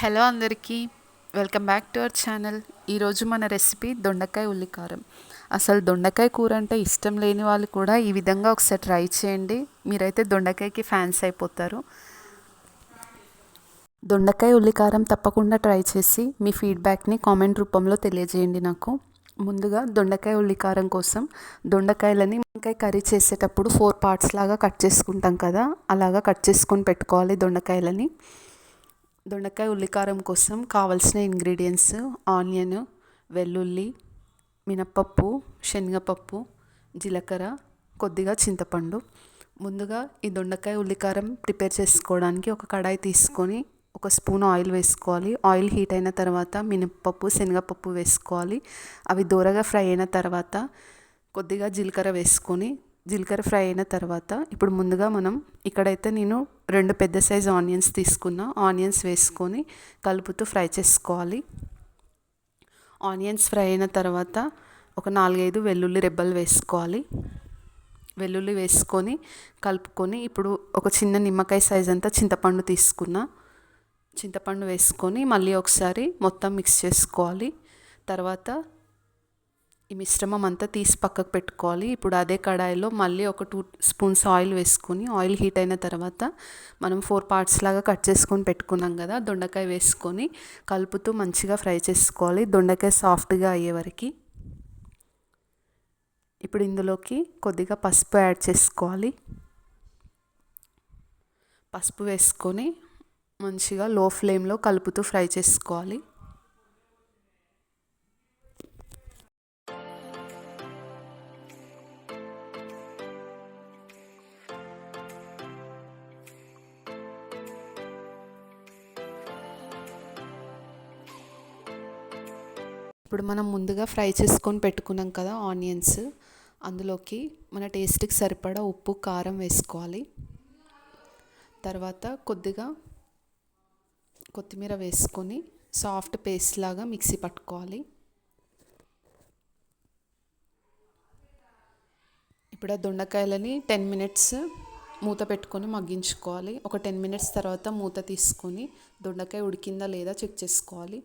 Hello అందరికీ. Welcome back to our channel. ఈరోజు మన రెసిపీ దొండకాయ ఉల్లికారం. అసలు దొండకాయ కూర అంటే ఇష్టం లేని వాళ్ళు కూడా ఈ విధంగా ఒకసారి ట్రై చేయండి. మీరైతే దొండకాయకి ఫ్యాన్స్ అయిపోతారు. దొండకాయ ఉల్లికారం తప్పకుండా ట్రై చేసి మీ ఫీడ్బ్యాక్ని కామెంట్ రూపంలో తెలియజేయండి నాకు. ముందుగా దొండకాయ ఉల్లికారం కోసం దొండకాయలని వంకాయ కర్రీ చేసేటప్పుడు ఫోర్ పార్ట్స్ లాగా కట్ చేసుకుంటాం కదా. అలాగా కట్ చేసుకొని పెట్టుకోవాలి దొండకాయలని. దొండకాయ ఉల్లికారం కోసం కావలసిన ఇంగ్రీడియంట్స్ ఆనియన్ వెల్లుల్లి మినప్పప్పు శనగపప్పు జీలకర్ర కొద్దిగా చింతపండు. ముందుగా ఈ దొండకాయ ఉల్లికారం ప్రిపేర్ చేసుకోవడానికి ఒక కడాయి తీసుకొని ఒక స్పూన్ ఆయిల్ వేసుకోవాలి. ఆయిల్ హీట్ అయిన తర్వాత మినప్పప్పు శనగపప్పు వేసుకోవాలి. అవి దూరగా ఫ్రై అయిన తర్వాత కొద్దిగా జీలకర్ర వేసుకొని జీలకర్ర ఫ్రై అయిన తర్వాత ఇప్పుడు ముందుగా మనం ఇక్కడైతే నేను రెండు పెద్ద సైజు ఆనియన్స్ తీసుకున్నా. ఆనియన్స్ వేసుకొని కలుపుతూ ఫ్రై చేసుకోవాలి. ఆనియన్స్ ఫ్రై అయిన తర్వాత ఒక నాలుగైదు వెల్లుల్లి రెబ్బలు వేసుకోవాలి. వెల్లుల్లి వేసుకొని కలుపుకొని ఇప్పుడు ఒక చిన్న నిమ్మకాయ సైజ్ అంతా చింతపండు తీసుకున్నా. చింతపండు వేసుకొని మళ్ళీ ఒకసారి మొత్తం మిక్స్ చేసుకోవాలి. తర్వాత ఈ మిశ్రమం అంతా తీసి పక్కకు పెట్టుకోవాలి. ఇప్పుడు అదే కడాయిలో మళ్ళీ ఒక టూ స్పూన్స్ ఆయిల్ వేసుకొని ఆయిల్ హీట్ అయిన తర్వాత మనం ఫోర్ పార్ట్స్ లాగా కట్ చేసుకొని పెట్టుకున్నాం కదా దొండకాయ వేసుకొని కలుపుతూ మంచిగా ఫ్రై చేసుకోవాలి. దొండకాయ సాఫ్ట్గా అయ్యే వరకు. ఇప్పుడు ఇందులోకి కొద్దిగా పసుపు యాడ్ చేసుకోవాలి. పసుపు వేసుకొని మంచిగా లో ఫ్లేమ్లో కలుపుతూ ఫ్రై చేసుకోవాలి. ఇప్పుడు మనం ముందుగా ఫ్రై చేసుకొని పెట్టుకున్నాం కదా ఆనియన్స్. అందులోకి మన టేస్ట్కి సరిపడా ఉప్పు కారం వేసుకోవాలి. తర్వాత కొద్దిగా కొత్తిమీర వేసుకొని సాఫ్ట్ పేస్ట్ లాగా మిక్సీ పట్టుకోవాలి. ఇప్పుడు ఆ దొండకాయలని టెన్ మినిట్స్ మూత పెట్టుకొని మగ్గించుకోవాలి. ఒక టెన్ మినిట్స్ తర్వాత మూత తీసుకొని దొండకాయ ఉడికిందా లేదా చెక్ చేసుకోవాలి.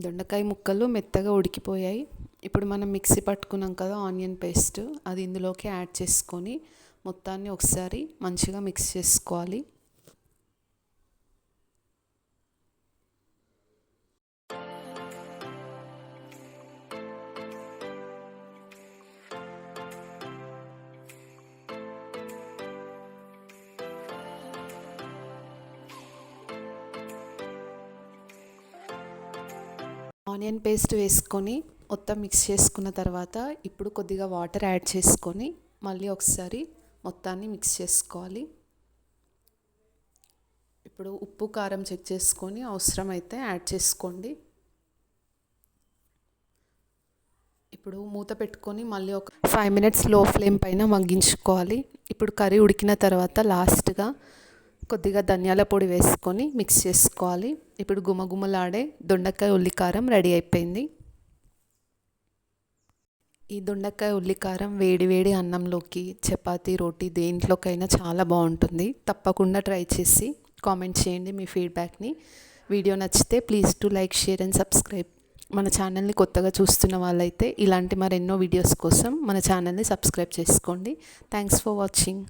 దొండకాయ ముక్కలు మెత్తగా ఉడికిపోయాయి. ఇప్పుడు మనం మిక్సీ పట్టుకున్నాం కదా ఆనియన్ పేస్ట్. అది ఇందులోకి యాడ్ చేసుకొని మొత్తాన్ని ఒకసారి మంచిగా మిక్స్ చేసుకోవాలి. ఆనియన్ పేస్ట్ వేసుకొని మొత్తం మిక్స్ చేసుకున్న తర్వాత ఇప్పుడు కొద్దిగా వాటర్ యాడ్ చేసుకొని మళ్ళీ ఒకసారి మొత్తాన్ని మిక్స్ చేసుకోవాలి. ఇప్పుడు ఉప్పు కారం చెక్ చేసుకొని అవసరమైతే యాడ్ చేసుకోండి. ఇప్పుడు మూత పెట్టుకొని మళ్ళీ ఒక ఫైవ్ మినిట్స్లో ఫ్లేమ్ పైన మగ్గించుకోవాలి. ఇప్పుడు కర్రీ ఉడికిన తర్వాత లాస్ట్గా కొద్దిగా ధనియాల పొడి వేసుకొని మిక్స్ చేసుకోవాలి. ఇప్పుడు గుమగుమలాడే దొండకాయ ఉల్లికారం రెడీ అయిపోయింది. ఈ దొండకాయ ఉల్లికారం వేడి వేడి అన్నంలోకి చపాతీ రోటీ దేంట్లోకైనా చాలా బాగుంటుంది. తప్పకుండా ట్రై చేసి కామెంట్ చేయండి మీ ఫీడ్బ్యాక్ని. వీడియో నచ్చితే please to like share and subscribe. మన ఛానల్ని కొత్తగా చూస్తున్న వాళ్ళైతే ఇలాంటి మరెన్నో వీడియోస్ కోసం మన ఛానల్ని సబ్స్క్రైబ్ చేసుకోండి. Thanks for watching.